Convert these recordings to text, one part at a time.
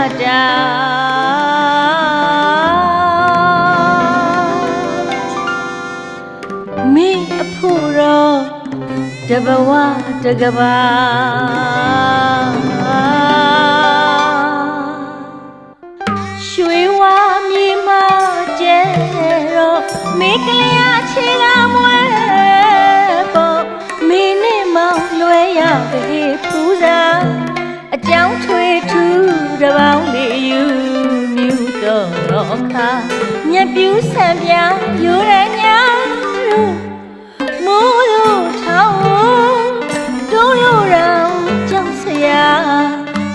မြတာမင်းအဖို့တော့တဘဝတကဘာရွှေဝါမြေမကျဲတော့မိကလေးအချေကမွဲပေါ်မင်းနဲ့မောင်လွဲရတဲ့ဖူးစာအကြောင်းထွေထူး တစ်ပေါင်းလေးယူမြူတော့ခါမြက်ပြူးဆံပြားယူရညာတို့မိုးတို့ထောင်းတုံးလို့ရောင်ကြောက်စရာ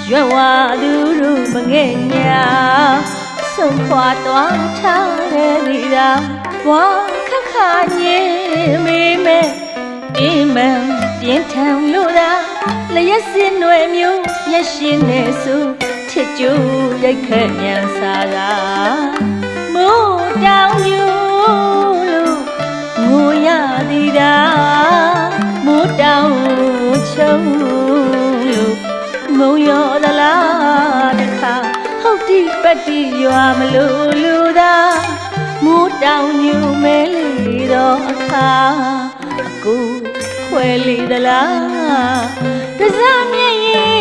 ရွယ်ဝါသူတို့မငဲ့ညာဆုံးခွာသွားထားတဲ့ဒီရာဘွာခက်ခါညင်မိမဲတင်းမန်ပြင်းထန်လို့သာလျက်စင်ွယ်မျိုးမျက်ရှင်နဲ့ဆို ချစ်ကြိုးရိုက်ခက်ညံစားတာမိုးတောင်ယူလို့ငိုရသည်တာမိုးတောင်ချုံလို့ငုံရောသလားတခါဟုတ်တိပတ္တိရွာမလို့လူသာမိုးတောင်ညူမဲလေတော့အခါအကူခွဲလေသလားတစားမြည်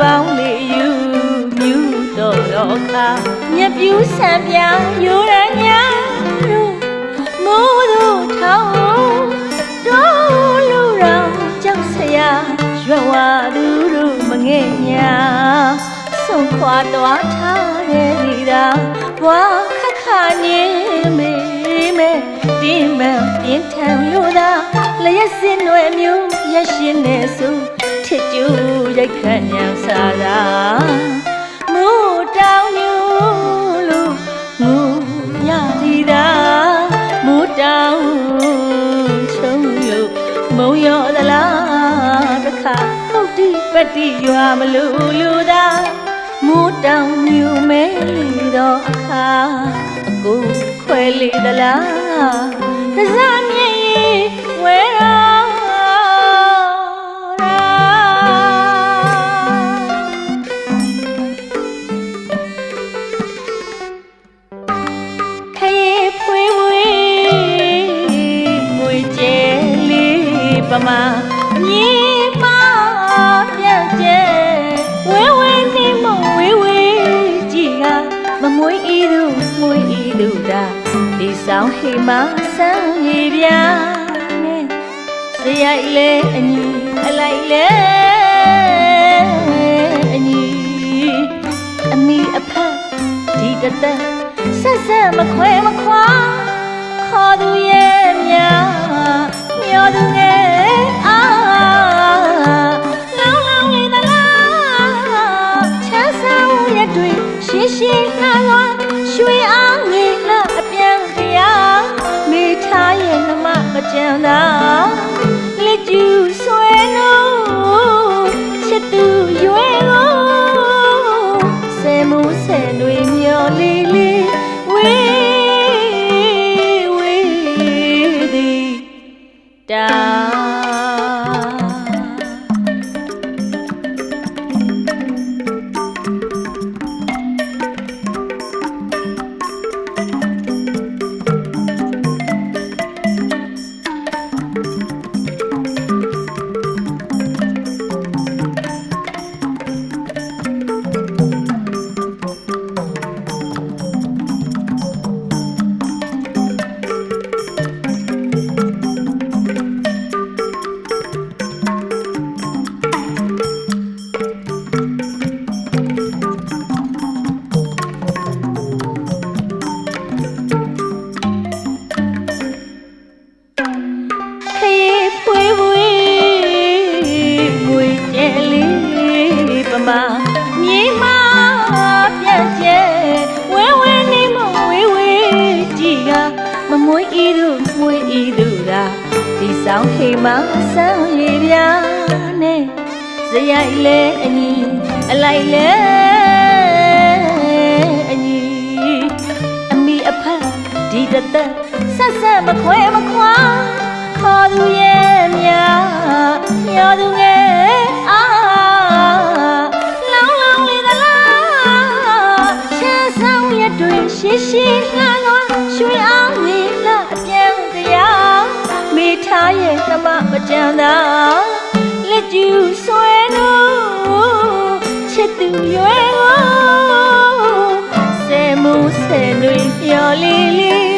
ပေါင်းလေးယူမြူတော့တော့ခါမြက်ပြူးဆံပြားယူရညာတို့မိုးတို့ထောင်းတို့လူရောင်ကြောက်စရာရွယ်ဝါသူတို့မငဲ့ညာဆုံးခွာသွားထားတဲ့ဒီတာဘွာခက်ခါနေမေမေတင်းမန်ပြင်းထန်လို့သာလျက်စင်ွယ်မျိုးရရှင်နေဆို ထစ်ကျူရိုက်ခတ်ညံစားတာမိုးတောင်ညူလို့ငူရသည်တာမိုးတောင်ချုံလို့မုံရောသလားတခါဟုတ်တိပတ္တိရွာမလို့လူသာမူတောင်မြူမဲလီတော့အခါအကူခွဲလေသလားတစားမြည်ဝဲတော့ ပမာမြေမပြတ်ကျဲဝဲဝဲနေမဝဲဝဲကြည်ကမမွေးဤသူမွေးဤသူတာဒီဆောင်ဟိမဆန်းရီပြနဲ့စရိုက်လေအညီအလိုက်လေအညီအမိအဖက်ဒီတသက်ဆက်ဆက်မခွဲမခွာခေါ် ဆန်းရည်ပြားနဲ့ဇရိုက်လဲအညီအလိုက်လဲအညီအမိအဖက်ဒီတသက်ဆက်ဆက်မခွဲမခွာခေါ် သမမကြံသာလက်ကျူဆွဲလို့ချစ်သူရွယ်ကိုဆယ်မှုဆယ်တွေမျော်လေးလေး